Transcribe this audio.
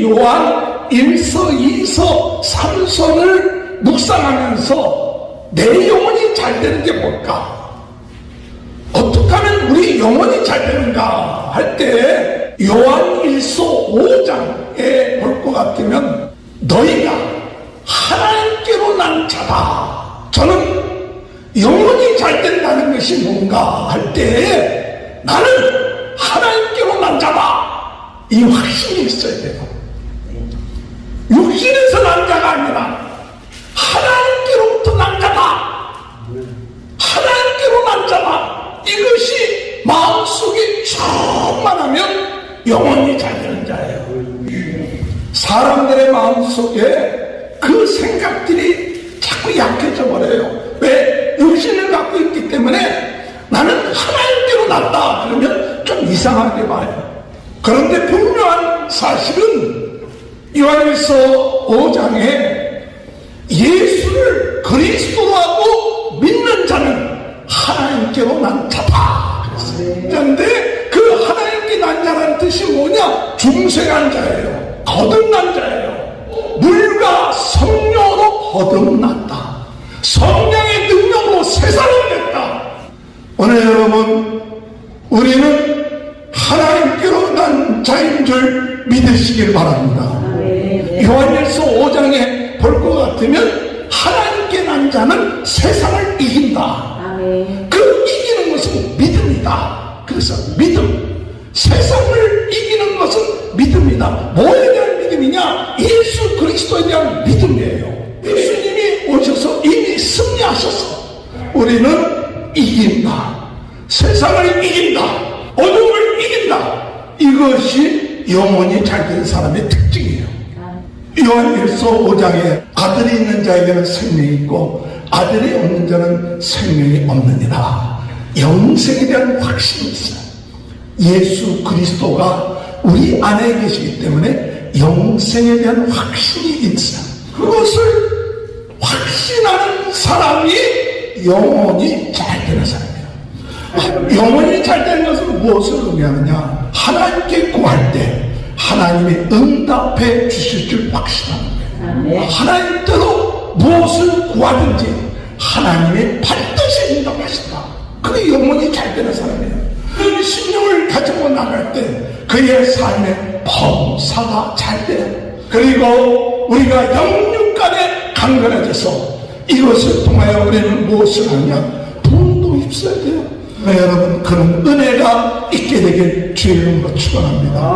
이 요한 1서, 2서, 3서를 묵상하면서 내 영혼이 잘 되는 게 뭘까? 어떻게 하면 우리 영혼이 잘 되는가 할 때 요한 1서 5장에 볼 것 같으면 너희가 하나님께로 난 자다. 저는 영혼이 잘 된다는 것이 뭔가 할 때 나는 하나님께로 난 자다. 이 확신이 있어야 돼요. 육신에서 난 자가 아니라 하나님께로부터 난 자다. 하나님께로 난 자다. 이것이 마음속에 충만하면 영원히 잘 되는 자예요. 사람들의 마음속에 그 생각들이 자꾸 약해져 버려요. 왜? 육신을 갖고 있기 때문에 나는 하나님께로 났다. 그러면 좀 이상하게 봐요. 그런데 분명한 사실은 요한일서 5장에 예수를 그리스도로 하고 믿는 자는 하나님께로 난 자다. 그런데 그 하나님께 난 자라는 뜻이 뭐냐? 중생한 자예요. 거듭난 자예요. 물과 성령으로 거듭났다. 성령의 능력으로 세상을 됐다. 오늘 여러분, 우리는 믿으시길 바랍니다. 요한일서 5장에 볼 것 같으면 하나님께 난 자는 세상을 이긴다. 그 이기는 것은 믿음이다. 그래서 믿음. 세상을 이기는 것은 믿음이다. 뭐에 대한 믿음이냐? 예수 그리스도에 대한 믿음이에요. 예수님이 오셔서 이미 승리하셔서 우리는 이긴다. 세상을 이긴다. 어둠을 이긴다. 이것이 영혼이 잘 된 사람의 특징이에요. 요한일서 5장에 아들이 있는 자에게는 생명이 있고 아들이 없는 자는 생명이 없느니라. 영생에 대한 확신이 있어요. 예수 그리스도가 우리 안에 계시기 때문에 영생에 대한 확신이 있어요. 그것을 확신하는 사람이 영혼이 잘 되는 사람이에요. 영혼이 잘 되는 것은 무엇을 의미하느냐? 하나님께 구할 때 하나님이 응답해 주실 줄 확신하는 거예요. 하나님 대로 무엇을 구하든지 하나님의 반드시 응답하신다. 그게 영혼이 잘 되는 사람이에요. 그 신령을 가지고 나갈 때 그의 삶의 범사가 잘 돼요. 그리고 우리가 영육간에 강건해져서 이것을 통하여 우리는 무엇을 하냐? 돈도 입어야 돼요. 네, 여러분 그런 은혜가 있게 되길 주의 이름으로 축원합니다.